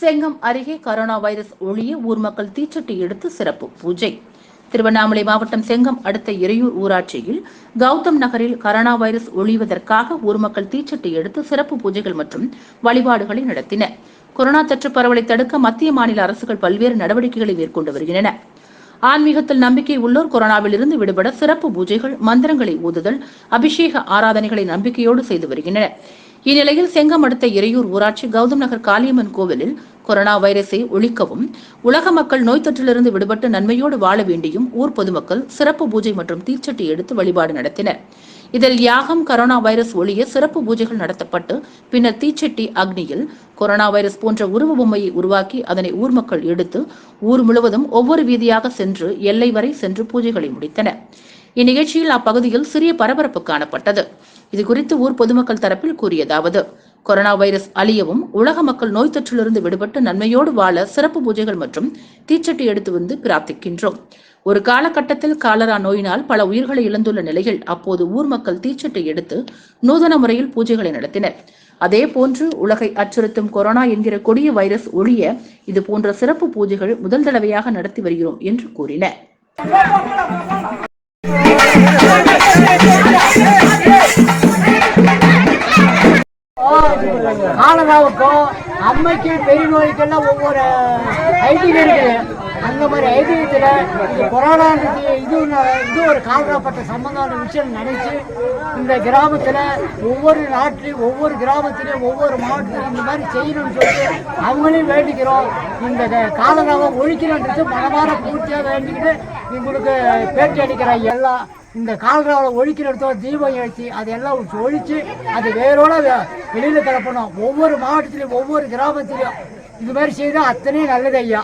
செங்கம் அருகே corona virus ஒழிய ஊர் மக்கள் தீச்சட்டி எடுத்து சிறப்பு பூஜை. திருவண்ணாமலை மாவட்டம் செங்கம் அடுத்த இறையூர் ஊராட்சியில் கௌதம் நகரில் கரோனா வைரஸ் ஒழிவதற்காக ஊர் மக்கள் தீச்சட்டி எடுத்து சிறப்பு பூஜைகள் மற்றும் வழிபாடுகளை நடத்தினர் கொரோனா தொற்று பரவலை தடுக்க மத்திய மாநில அரசுகள் பல்வேறு நடவடிக்கைகளை மேற்கொண்டு வருகின்றன. ஆன்மீகத்தில் நம்பிக்கை உள்ளோர் கொரோனாவில் இருந்து விடுபட சிறப்பு பூஜைகள் மந்திரங்களை ஊதுதல் அபிஷேக ஆராதனைகளை நம்பிக்கையோடு செய்து வருகின்றனர் இந்நிலையில் செங்கம் அடுத்த இறையூர் ஊராட்சி கௌதம் நகர் காளியம்மன் கோவிலில் கொரோனா வைரஸை ஒழிக்கவும் உலக மக்கள் நோய் தொற்றிலிருந்து விடுபட்டு நன்மையோடு வாழ வேண்டியும் ஊர் பொதுமக்கள் சிறப்பு பூஜை மற்றும் தீச்சட்டி எடுத்து வழிபாடு நடத்தினர். இதில் யாகம் கரோனா வைரஸ் ஒழிய சிறப்பு பூஜைகள் நடத்தப்பட்டு பின்னர் தீச்சட்டி அக்னியில் கொரோனா வைரஸ் போன்ற உருவ பொம்மையை உருவாக்கி அதனை ஊர் மக்கள் எடுத்து ஊர் முழுவதும் ஒவ்வொரு வீதியாக சென்று எல்லை வரை சென்று பூஜைகளை முடித்தனர். இந்நிகழ்ச்சியில் அப்பகுதியில் சிறிய பரபரப்பு காணப்பட்டது. இதுகுறித்து ஊர் பொதுமக்கள் தரப்பில் கூறியதாவது கொரோனா வைரஸ் அழியவும் உலக மக்கள் நோய் தொற்றிலிருந்து விடுபட்டு நன்மையோடு வாழ சிறப்பு பூஜைகள் மற்றும் தீச்சட்டி எடுத்து வந்து பிரார்த்திக்கின்றோம். ஒரு காலகட்டத்தில் காலரா நோயினால் பல உயிர்களை இழந்துள்ள நிலையில் அப்போது ஊர் மக்கள் தீச்சட்டை எடுத்து நூதன முறையில் பூஜைகளை நடத்தினர். அதே போன்று உலகை அச்சுறுத்தும் கொரோனா என்கிற கொடிய வைரஸ் ஒழிய இது போன்ற சிறப்பு பூஜைகள் முதல் தடவையாக நடத்தி வருகிறோம் என்று கூறினர். காலராவுக்கும் அம்மைக்கு பெரிய நோய்க்கெல்லாம் ஒவ்வொரு ஐதீகம் இருக்குது. அந்த மாதிரி ஐதீகத்தில் இது கொரோனான்றது இது இது ஒரு காலராப்பட்ட சம்பந்தமான விஷயம் நினைச்சு இந்த கிராமத்தில் ஒவ்வொரு நாட்டிலையும் ஒவ்வொரு கிராமத்திலையும் ஒவ்வொரு மாவட்டத்திலையும் இந்த மாதிரி செய்யணும்னு சொல்லிட்டு அவங்களையும் வேண்டிக்கிறோம். இந்த காலராவை ஒழிக்கணுன்றது மனமான பூர்த்தியாக வேண்டிக்கிட்டு உங்களுக்கு பேட்டி அடிக்கிற எல்லாம் இந்த கால்ராவில் ஒழிக்கிற இடத்துல தீபம் ஏற்றி அதெல்லாம் ஒழித்து அது வேரோட வெளியில் கிளப்பணும். ஒவ்வொரு மாவட்டத்திலையும் ஒவ்வொரு கிராமத்திலையும். இது மாதிரி செய்தால் அத்தனையும் நல்லது ஐயா.